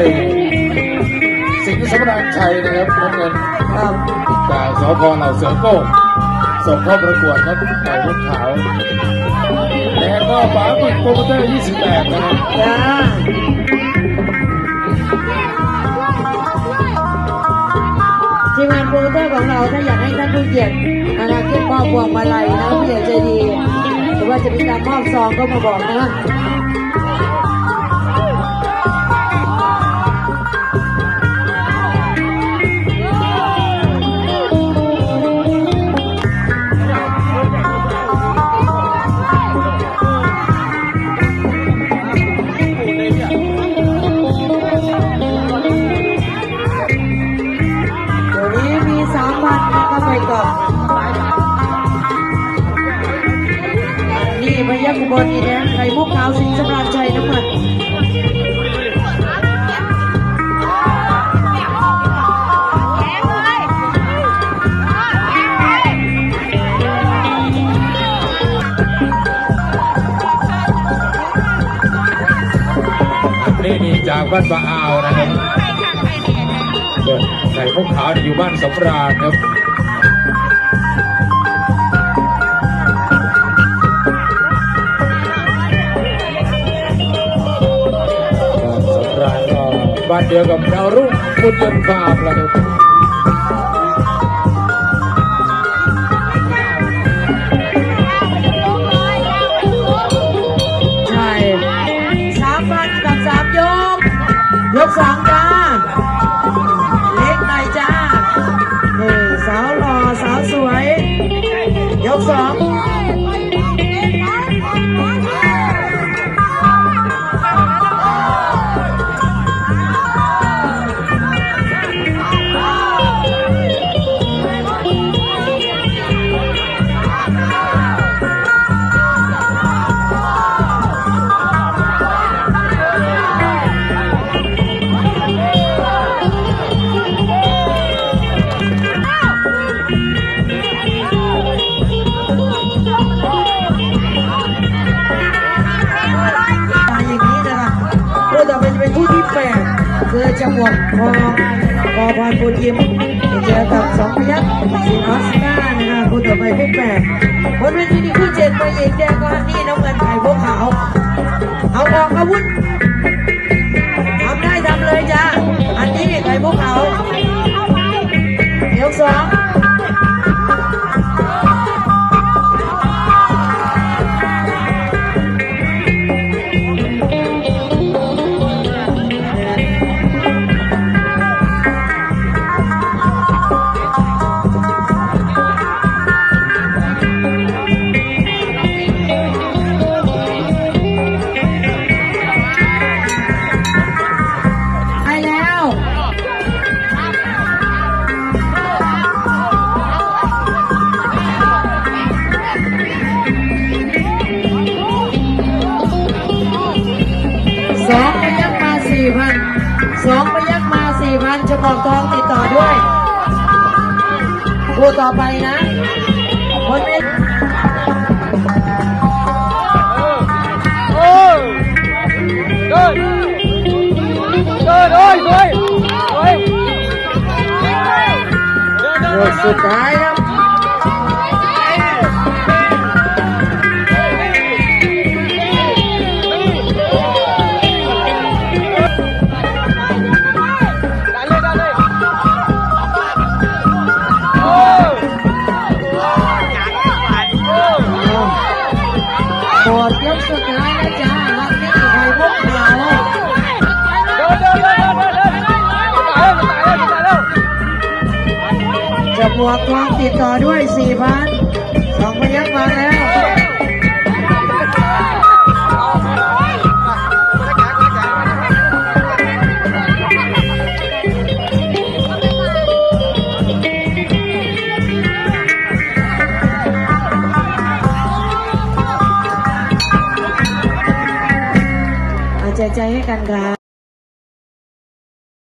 ยสิงห์สมราญชัยนะครับน้ำเงินครับจากสพเหล่าเสือโก้งส่งเข้าประกวดครับไก่ลูกขาวแล้วก็ป๋าปิดโปรโมเตอร์28 นะครับทีมงานโปรโมเตอร์ของเราถ้าอยากให้ท่านผู้เกียรตินะคะขึ้นมอบพวงมาลัยนะผู้ใหญ่ใจดี หรือว่าจะมีการมอบซองก็มาบอกนะ พยัคฆ์อุบลนี่นะไข่มุกขาวสิงห์สำราญชัยน้ำมันนี่นี่จากบ้านปะอาวนะครับส่วนไก่พวกขาวอยู่บ้านสำราญครับบ้ บ้านเดียวกับดาวรุ่งพุทธฟาร์มแล้ คือจังหวดพอพอพรปูทิมเจอกับสองพยัคฆ์สีออสการ์นะคะคู่ต่อไปคู่แปดบนเวทีนี้คู่เจ็ดไปอีกแดงก็นี่น้ำเงินไข่พวกขาวเอาออกอาวุธทำได้ทำเลยจ้าอันนี้ไข่พวกขาวยกสอง กองทองติดต่อด้วยคู่ต่อไปนะคนนี้เดินเดินเอ้ยเฮ้ยเฮ้ยเดินเดินยสุดท้ายครับ สุดท้ายแล้วจ้ารับนี่ใครพวกเราเดินเดินเดินเดินเดินตายแล้วายแล้วตายแล้วจะบวกทองติดต่อด้วย4ี่พันสองพยักมาแล้ว ใจให้กันครับ